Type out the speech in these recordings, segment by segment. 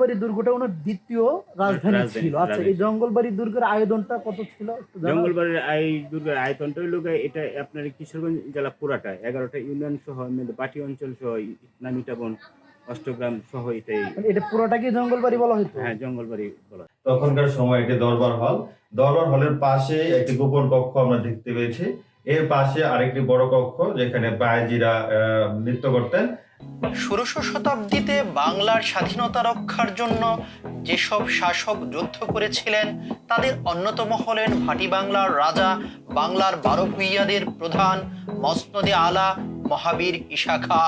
জঙ্গলবাড়ি দুর্গটা ওনার দ্বিতীয় রাজধানী ছিল। আচ্ছা এই জঙ্গলবাড়ি দুর্গের আয়োজনটা কত ছিল? জঙ্গলবাড়ির আই দুর্গের আয়তনটা হইল গিয়ে এটা আপনার কিশোরগঞ্জ জেলা পুরাটা এগারোটা ইউনিয়ন সহ বাটি অঞ্চল সহ নামিটাবন অষ্টগ্রাম সহ এটাই। মানে এটা পুরোটাকে জঙ্গলবাড়ি বলা হতো? হ্যাঁ জঙ্গলবাড়ি বলা হয়। তখনকার সময় একটি দরবার হল। দরবার হলের পাশে একটি গোপন কক্ষ আমরা দেখতে পেয়েছি। এর পাশে আরেকটি বড় কক্ষ যেখানে বায়াজিরা আহ, নৃত্য করতেন। ষোড়শ শতাব্দীতে বাংলার স্বাধীনতা রক্ষার জন্য যেসব শাসক যুদ্ধ করেছিলেন, তাদের অন্যতম হলেন ভাটি বাংলার রাজা, বাংলার বারো ভূইয়াদের প্রধান মসনদে আলা, মহাবীর ইশাখা।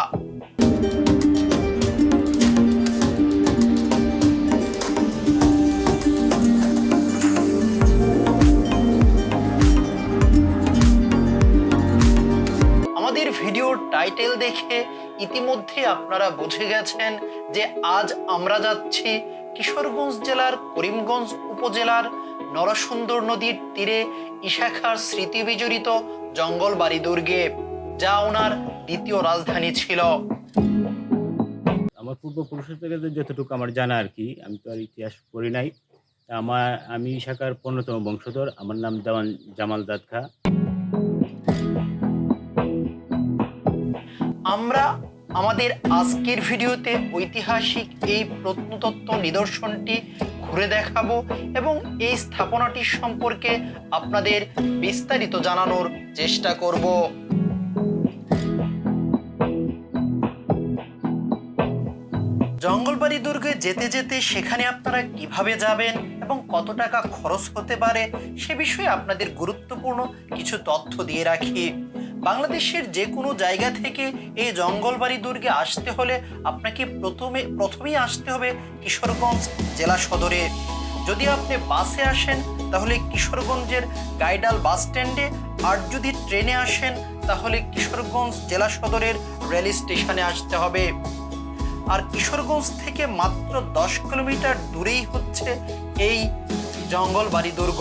ইতিমধ্যে আপনারা বুঝে গেছেন যে আজ আমরা যাচ্ছি কিশোরগঞ্জ জেলার করিমগঞ্জ উপজেলার নরসুন্দর নদীর তীরে ইশাখার স্মৃতি বিজড়িত জঙ্গলবাড়ি দুর্গে যা ওনার দ্বিতীয় রাজধানী ছিল। আমার পূর্বপুরুষের থেকে যতটুকু আমার জানা আর কি আমি তো আর ইতিহাস পড়ি নাই। আমার আমি শাখার পনেরোতম বংশধর আমার নাম দেওয়ান জামাল দাদ খা আমরা আমাদের আজকের ভিডিওতে ঐতিহাসিক এই প্রত্নতত্ত্ব নিদর্শনটি ঘুরে দেখাবো এবং এই স্থাপনাটির সম্পর্কে আপনাদের বিস্তারিত জানানোর চেষ্টা করব। জঙ্গলবাড়ি দুর্গে যেতে যেতে সেখানে আপনারা কীভাবে যাবেন এবং কত টাকা খরচ হতে পারে সে বিষয়ে আপনাদের গুরুত্বপূর্ণ কিছু তথ্য দিয়ে রাখি। বাংলাদেশের যে কোনো জায়গা থেকে এই জঙ্গলবাড়ি দুর্গে আসতে হলে আপনাকে প্রথমে, প্রথমেই আসতে হবে কিশোরগঞ্জ জেলা সদরে। যদি আপনি বাসে আসেন, তাহলে কিশোরগঞ্জের গাইডাল বাস স্ট্যান্ডে, আর যদি ট্রেনে আসেন, তাহলে কিশোরগঞ্জ জেলা সদরের রেল স্টেশনে আসতে হবে। আর কিশোরগঞ্জ থেকে মাত্র দশ কিলোমিটার দূরেই হচ্ছে এই জঙ্গলবাড়ি দুর্গ।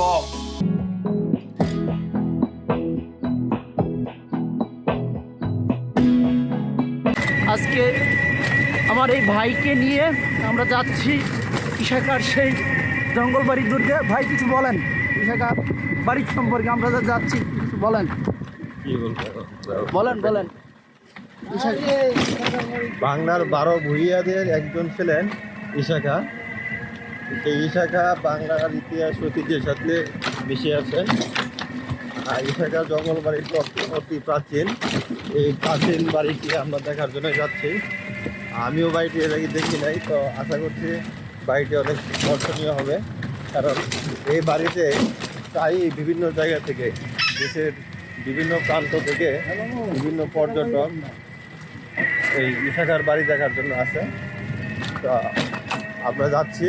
আমার এই ভাইকে নিয়ে আমরা যাচ্ছি ইশাকার সেই জঙ্গলবাড়ি দুর্গে। ভাই কিছু বলেন? ইশাকা বাড়ির সম্পর্কে আমরা যা যাচ্ছি কিছু বলেন? বলেন বলেন। বাংলার বারো ভূঁইয়াদের একজন ছিলেন ইশাখা এই ইশাখা বাংলার ইতিহাস ঐতিহ্যের সাথে মিশে আছেন আর ইশাখা জঙ্গল বাড়িটি অতি- অতি প্রাচীন। এই প্রাচীন বাড়িটি আমরা দেখার জন্য যাচ্ছি। আমিও বাড়িটি এর আগে দেখি নাই, তো আশা করছি বাড়িটি অনেক দর্শনীয় হবে। কারণ এই বাড়িতে প্রায়ই বিভিন্ন জায়গা থেকে, দেশের বিভিন্ন প্রান্ত থেকে বিভিন্ন পর্যটক এই ইশাখার বাড়ি দেখার জন্য আসে। তো আমরা যাচ্ছি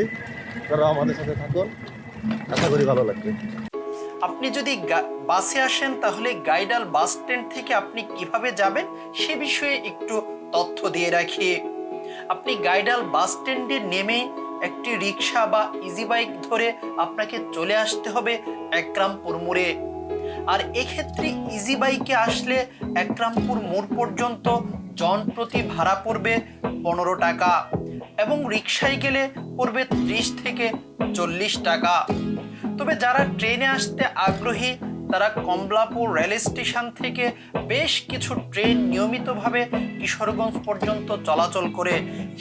তারা আমাদের সাথে থাকুন। আশা করি ভালো লাগবে। আপনি যদি বাসে আসেন, তাহলে গাইডাল বাস স্ট্যান্ড থেকে আপনি কীভাবে যাবেন, সে বিষয়ে একটু তথ্য দিয়ে রাখি। আপনি গাইডাল বাস স্ট্যান্ডে নেমে একটি রিক্সা বা ইজি বাইক ধরে আপনাকে চলে আসতে হবে একরামপুর মোড়ে। আর এক্ষেত্রে ইজি বাইকে আসলে একরামপুর মোড় পর্যন্ত জন প্রতি ভাড়া পড়বে পনেরো টাকা এবং রিক্সায় গেলে পড়বে ত্রিশ থেকে চল্লিশ টাকা। তবে যারা ট্রেনে আসতে আগ্রহী তারা কমলাপুর রেল স্টেশন থেকে বেশ কিছু ট্রেন নিয়মিতভাবে কিশোরগঞ্জ পর্যন্ত চলাচল করে।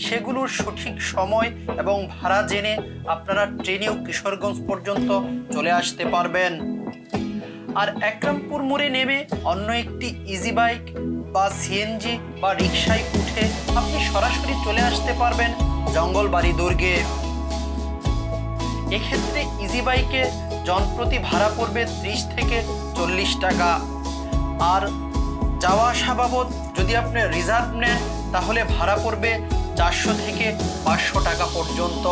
সেগুলোর সঠিক সময় এবং ভাড়া জেনে আপনারা ট্রেনেও কিশোরগঞ্জ পর্যন্ত চলে আসতে পারবেন। আর একরামপুর মোড়ে নেমে অন্য একটি ইজি বাইক বা সিএনজি বা রিক্সায় উঠে আপনি সরাসরি চলে আসতে পারবেন জঙ্গলবাড়ি দুর্গে। এক্ষেত্রে ইজি বাইকে জনপ্রতি ভাড়া পড়বে ত্রিশ থেকে চল্লিশ টাকা। আর যাওয়া আসা বাবদ যদি আপনি রিজার্ভ নেন, তাহলে ভাড়া পড়বে চারশো থেকে পাঁচশো টাকা পর্যন্ত।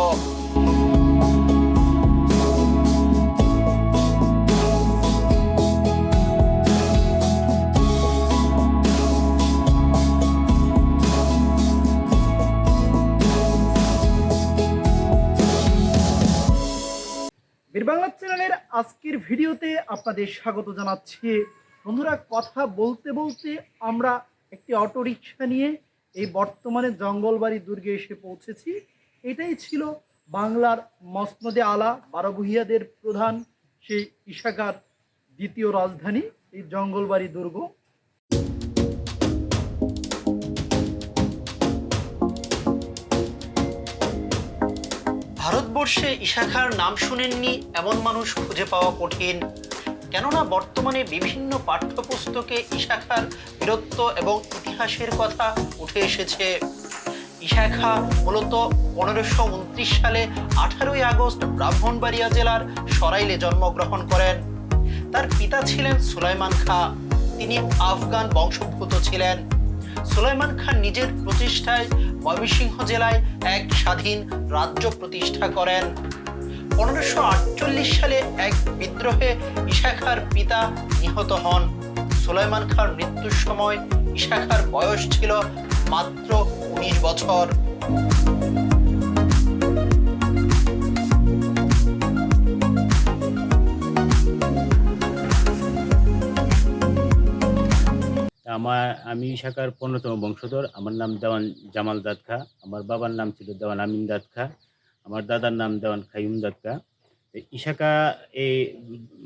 আজকের ভিডিওতে আপনাদের স্বাগত জানাচ্ছি। বন্ধুরা, কথা বলতে বলতে আমরা একটি অটো রিক্সা নিয়ে এই বর্তমানে জঙ্গলবাড়ি দুর্গে এসে পৌঁছেছি। এটাই ছিল বাংলার মসনদে আলা, বারবুহিয়াদের প্রধান, সেই ইশাকার দ্বিতীয় রাজধানী, এই জঙ্গলবাড়ি দুর্গ। ভারতবর্ষে ইশাখার নাম শুনেননি এমন মানুষ খুঁজে পাওয়া কঠিন। কেননা বর্তমানে বিভিন্ন পাঠ্যপুস্তকে ইশাখার বীরত্ব এবং ইতিহাসের কথা উঠে এসেছে। ইশাখা মূলত পনেরোশো উনত্রিশ সালে আঠারোই আগস্ট ব্রাহ্মণবাড়িয়া জেলার সরাইলে জন্মগ্রহণ করেন। তার পিতা ছিলেন সুলাইমান খাঁ, তিনি আফগান বংশোদ্ভূত ছিলেন। সুলাইমান খান নিজের প্রতিষ্ঠায় ময়মনসিংহ জেলায় এক স্বাধীন রাজ্য প্রতিষ্ঠা করেন। পনেরোশো আটচল্লিশ সালে এক বিদ্রোহে ইশাখার পিতা নিহত হন। সুলাইমান খার মৃত্যুর সময় ইশাখার বয়স ছিল মাত্র উনিশ বছর। আমার, আমি শাখার পনেরোতম বংশধর। আমার নাম দেওয়ান জামাল দাদ খা আমার বাবার নাম ছিল দেওয়ান আমিন দাদ খা আমার দাদার নাম দেওয়ান খাইম দাদ খা ইশাকা, এই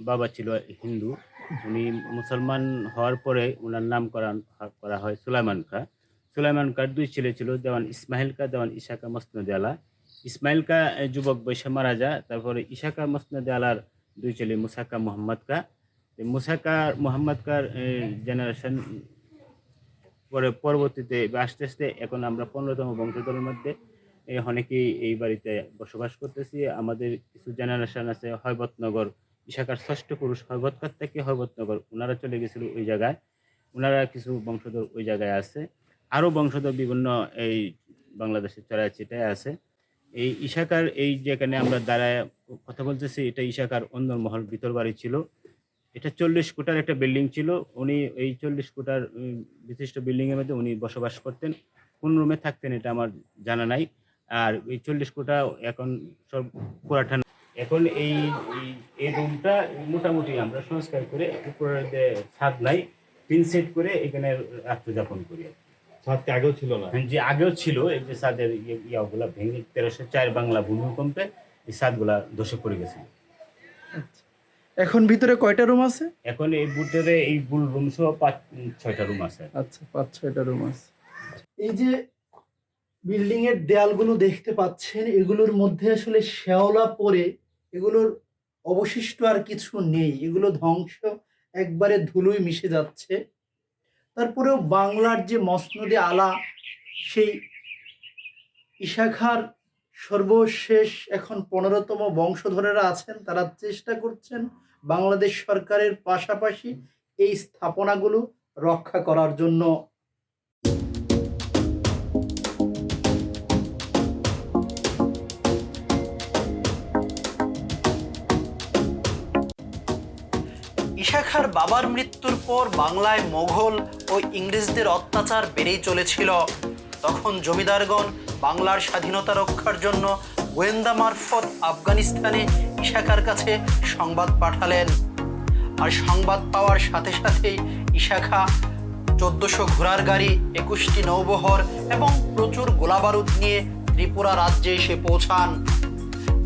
বাবা ছিল হিন্দু। উনি মুসলমান হওয়ার পরে ওনার নামকরণ করা হয় সুলাইমান খা। সুলাইমান খার দুই ছেলে ছিল দেওয়ান ইসমাইল কা দেওয়ান ইশাকা মসনদ আলা। ইসমাইল কা যুবক বয়সে মারা যায় তারপরে ইশাকা মসনদ আলার দুই ছেলে মুসাকা মোহাম্মদ তো মুসাকা মোহাম্মদ কার জেনারেশন পরে পরবর্তীতে আস্তে আস্তে এখন আমরা পনেরোতম বংশধরের মধ্যে অনেকেই এই বাড়িতে বসবাস করতেছি। আমাদের কিছু জেনারেশন আছে হৈবতনগর ইশাকার ষষ্ঠ পুরুষ হৈবতকার থেকে হৈবতনগর ওনারা চলে গেছিল ওই জায়গায়। ওনারা কিছু বংশধর ওই জায়গায় আছে। আরও বংশধর বিভিন্ন এই বাংলাদেশের চড়ায় চিটায় আছে। এই ইশাকার এই যেখানে আমরা দাঁড়ায় কথা বলতেছি, এটা ইশাকার অন্দরমহল ভিতর বাড়ি ছিল। এটা চল্লিশ কোটার একটা বিল্ডিং ছিল। উনি এই চল্লিশ কোটার বিশিষ্ট বিল্ডিং এর মধ্যে উনি বসবাস করতেন। কোন রুমে থাকতেন এটা আমার জানা নাই। আর এই চল্লিশ কোটা এখন সব পুরাঠান এখন এই এই- রুমটা মোটামুটি আমরা সংস্কার করে উপরে যে ছাদ নাই পিন সেট করে এখানে রাত্রি যাপন করি। ছাদকে আগেও ছিল না? যে আগেও ছিল এই যে ছাদের ইয়ে- ইয়াগুলা ভেঙে তেরোশো চার বাংলা ভূমিকম্পে এই ছাদগুলা ধসে পড়ে গেছিল এখন ভিতরে কয়টা রুম আছে? এখন এই বুটের এই বুল রুম সহ পাঁচ ছয়টা রুম আছে। আচ্ছা পাঁচ ছয়টা রুম আছে। এই যে বিল্ডিং এর দেয়ালগুলো দেখতে পাচ্ছেন এগুলোর মধ্যে আসলে শ্যাওলা পড়ে এগুলোর অবশিষ্ট আর কিছু নেই। এগুলো ধ্বংস একবারে ধুলোয় মিশে যাচ্ছে। তারপরেও বাংলার যে মসনদে আলা সেই ইশাখার সর্বশেষ এখন পনেরোতম বংশধরেরা আছেন, তারা চেষ্টা করছেন বাংলাদেশ সরকারের পাশাপাশি এই স্থাপনাগুলো রক্ষা করার জন্য। ইশাখার বাবার মৃত্যুর পর বাংলায় মোঘল ও ইংরেজদের অত্যাচার বেড়েই চলেছিল। তখন জমিদারগণ বাংলার স্বাধীনতা রক্ষার জন্য গোয়েন্দা মারফত আফগানিস্তানে ইশাখার কাছে সংবাদ পাঠালেন। আর সংবাদ পাওয়ার সাথে সাথেই ইশাখা চোদ্দশো ঘোড়ার গাড়ি, একুশটি নৌবহর এবং প্রচুর গোলাবারুদ নিয়ে ত্রিপুরা রাজ্যে এসে পৌঁছান।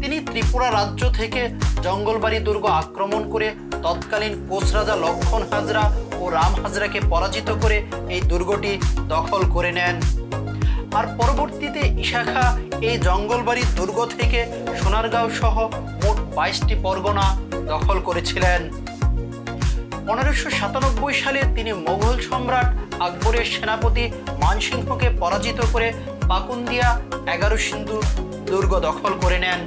তিনি ত্রিপুরা রাজ্য থেকে জঙ্গলবাড়ি দুর্গ আক্রমণ করে তৎকালীন কোচ রাজা লক্ষণ হাজরা ও রাম হাজরাকে পরাজিত করে এই দুর্গটি দখল করে নেন। আর পরবর্তীতে ইশাখা এই জঙ্গলবাড়ির দুর্গ থেকে সোনারগাঁও সহ মোট বাইশটি পরগনা দখল করেছিলেন। পনেরোশো সাতানব্বই সালে তিনি মোগল সম্রাট আকবরের সেনাপতি মানসিংহকে পরাজিত করে পাকুন্দিয়া এগারো সিন্ধু দুর্গ দখল করে নেন।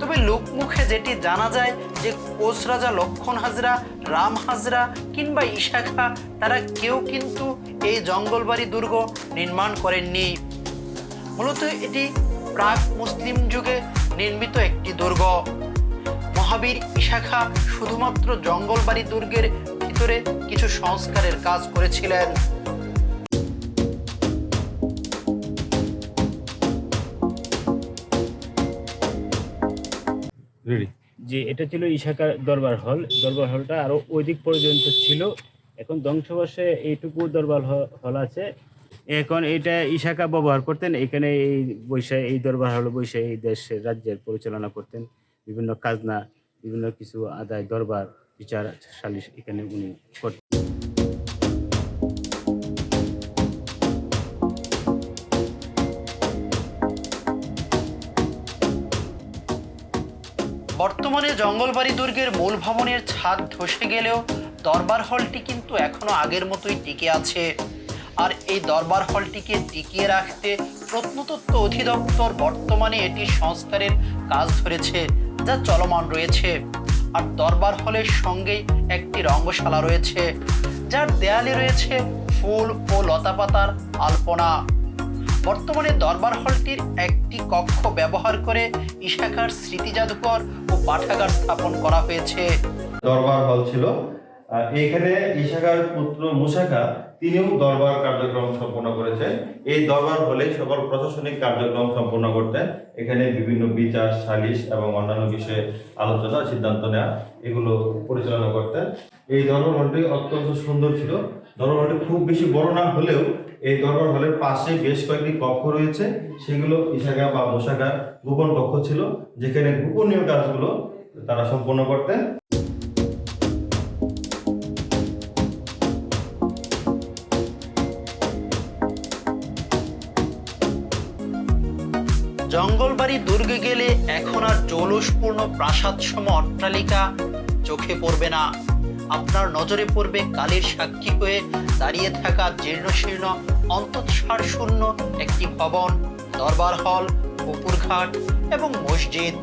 তবে লোকমুখে যেটি জানা যায় যে কোচ রাজা লক্ষণ হাজরা, রাম হাজরা কিংবা ইশাখা, তারা কেউ কিন্তু এই জঙ্গলবাড়ি দুর্গ নির্মাণ করেননি। মূলত এটি প্রাক মুসলিম যুগে নির্মিত একটি দুর্গ। মহাবীর ইশাখা শুধুমাত্র জঙ্গলবাড়ি দুর্গের ভিতরে কিছু সংস্কারের কাজ করেছিলেন। যে এটা ছিল ইশাকার দরবার হল। দরবার হলটা আরও ওই দিক পর্যন্ত ছিল। এখন ধ্বংসবশে এইটুকু দরবার হল আছে। এখন এটা ইশাকা ব্যবহার করতেন। এখানে এই বৈশা, এই দরবার হল বৈশা এই দেশের রাজ্যের পরিচালনা করতেন। বিভিন্ন কাজনা বিভিন্ন কিছু আদায়, দরবার, বিচার, সালিশ এখানে উনি করতেন। বর্তমানে জঙ্গলবাড়ি দুর্গের মূল ভবনের ছাদ ধসে গেলেও দরবার হলটি কিন্তু এখনও আগের মতোই টিকে আছে। আর এই দরবার হলটিকে টিকিয়ে রাখতে প্রত্নতত্ত্ব অধিদপ্তর বর্তমানে এটি সংস্কারের কাজ ধরেছে, যা চলমান রয়েছে। আর দরবার হলের সঙ্গেই একটি রঙ্গশালা রয়েছে, যার দেয়ালে রয়েছে ফুল ও লতাপাতার আলপনা। বর্তমানে দরবার হলটির একটি কক্ষ ব্যবহার করে ইশাকার স্মৃতি জাদুঘর ও পাঠাগার স্থাপন করা হয়েছে। দরবার হল ছিল। এখানে ইশাকার পুত্র মুসাকা তিনিও দরবার কার্যক্রম সম্পন্ন করেছেন। এই দরবার হলে সকল প্রশাসনিক কার্যক্রম সম্পন্ন করতেন। এখানে বিভিন্ন বিচার, সালিশ এবং অন্যান্য বিষয়ে আলোচনা, সিদ্ধান্ত নেওয়া এগুলো পরিচালনা করতেন। এই দরবার হলটি অত্যন্ত সুন্দর ছিল। দরবার হলটি খুব বেশি বড় না হলেও এই দরবার হলের পাশে বেশ কয়েকটি কক্ষ রয়েছে। সেগুলো ইশাকা বা মুসাকার গোপন কক্ষ ছিল, যেখানে গোপনীয় কাজগুলো তারা সম্পন্ন করতেন। জঙ্গলবাড়ি দুর্গে গেলে এখন আর জৌলুসপূর্ণ প্রাসাদ সম অট্টালিকা চোখে পড়বে না। আপনার নজরে পড়বে কালের সাক্ষী হয়ে দাঁড়িয়ে থাকা জীর্ণশীর্ণ, অন্তঃসার শূন্য একটি ভবন, দরবার হল, পুকুরঘাট এবং মসজিদ।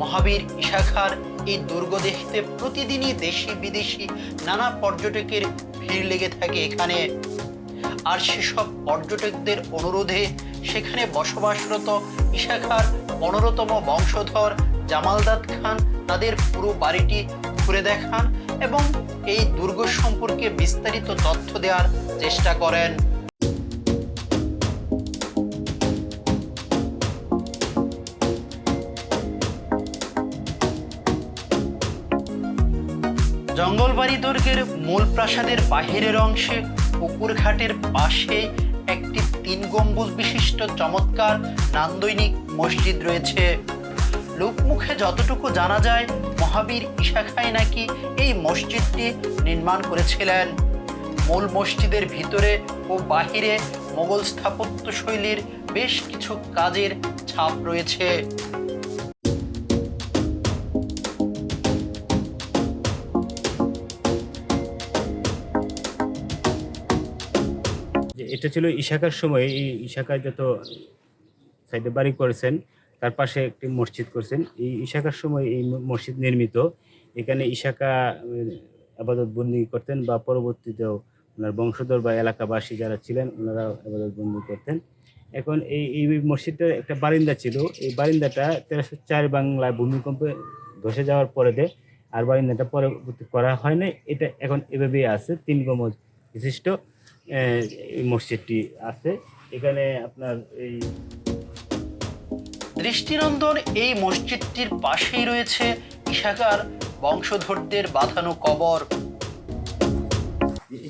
মহাবীর ইশাখার এই দুর্গ দেখতে প্রতিদিনই দেশি বিদেশি নানা পর্যটকের ভিড় লেগে থাকে এখানে। আর সেসব পর্যটকদের অনুরোধে সেখানে বসবাসরত ইশাখার পনেরোতম বংশধর জামালদাদ খান তাদের পুরো বাড়িটি ঘুরে দেখান এবং এই দুর্গ সম্পর্কে বিস্তারিত তথ্য দেওয়ার চেষ্টা করেন। জঙ্গলবাড়ি দুর্গের মূল প্রাসাদের বাহিরের অংশে পুকুর ঘাটের পাশে একটি তিন গম্বুজ বিশিষ্ট চমৎকার নান্দৈনিক মসজিদ রয়েছে। লোকমুখে যতটুকু জানা যায়, মহাবীর ইশাখাই নাকি এই মসজিদটি নির্মাণ করেছিলেন। মূল মসজিদের ভিতরে ও বাহিরে মোগল স্থাপত্য শৈলীর বেশ কিছু কাজের ছাপ রয়েছে। এটা ছিল ইশাকার সময়, এই ইশাকার যত সাইডে বাড়ি করেছেন তার পাশে একটি মসজিদ করেছেন। এই ইশাকার সময় এই মসজিদ নির্মিত। এখানে ইশাকা আবাদত বন্দি করতেন বা পরবর্তীতেও ওনার বংশধর বা এলাকাবাসী যারা ছিলেন ওনারা আবাদত বন্দি করতেন। এখন এই এই মসজিদটার একটা বারিন্দা ছিল। এই বারিন্দাটা তেরোশো চার বাংলায় ভূমিকম্পে ধসে যাওয়ার পরে দেয় আর বারিন্দাটা পরবর্তী করা হয় না এটা এখন এভাবেই আছে, তিন গমজ বিশিষ্ট এই মসজিদটি আছে। এখানে আপনার এই দৃষ্টিনন্দন এই মসজিদটির পাশেই রয়েছে ইশাকার বংশধরদের বাঁধানো কবর।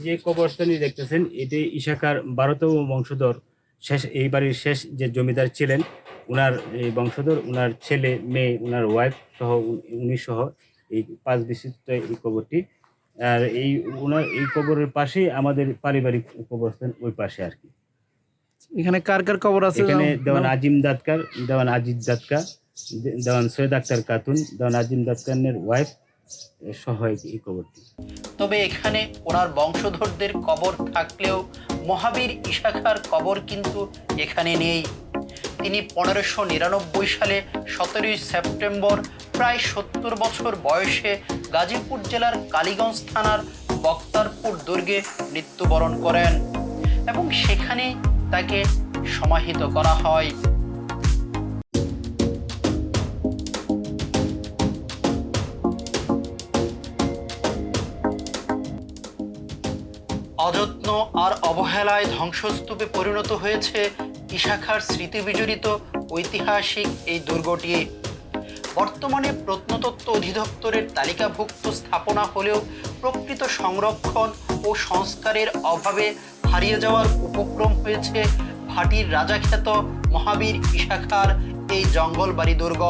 যে কবরস্থানি দেখতেছেন, এটি ইশাকার বারোতম বংশধর। শেষ, এই বাড়ির শেষ যে জমিদার ছিলেন এই বংশধর, উনার ছেলে, মেয়ে, উনার ওয়াইফ সহ, উনি- সহ এই পাঁচ বিশিষ্ট এই কবরটি। আর এই, উনার এই কবরের পাশেই আমাদের পারিবারিক কবরস্থান ওই পাশে আর কি। এখানে কার কার কবর আছে এখানে দেওয়ান আজিম দাদকার দেওয়ান আজিজ দাদকা দে- দেওয়ান সৈয়দ আক্তার খাতুন দেওয়ান আজিম দাদকানের ওয়াইফ সহ এই- এই কবরটি তবে এখানে ওনার বংশধরদের কবর থাকলেও মহাবীর ইশাখার কবর কিন্তু এখানে নেই। তিনি পনেরোশো নিরানব্বই সালে সতেরোই সেপ্টেম্বর প্রায় সত্তর বছর বয়সে গাজীপুর জেলার কালীগঞ্জ থানার বক্তারপুর দুর্গে মৃত্যুবরণ করেন। এবং সেখানে তাকে সমাহিত করা হয়। অযত্ন আর অবহেলায় ধ্বংসস্তূপে পরিণত হয়েছে ইশাখার স্মৃতি বিজড়িত ঐতিহাসিক এই দুর্গটি। বর্তমানে প্রত্নতত্ত্ব অধিদপ্তরের তালিকাভুক্ত স্থাপনা হলেও প্রকৃত সংরক্ষণ ও সংস্কারের অভাবে হারিয়ে যাওয়ার উপক্রম হয়েছে ভাটির রাজা খ্যাত মহাবীর ইশাখার এই জঙ্গল বাড়ি দুর্গ।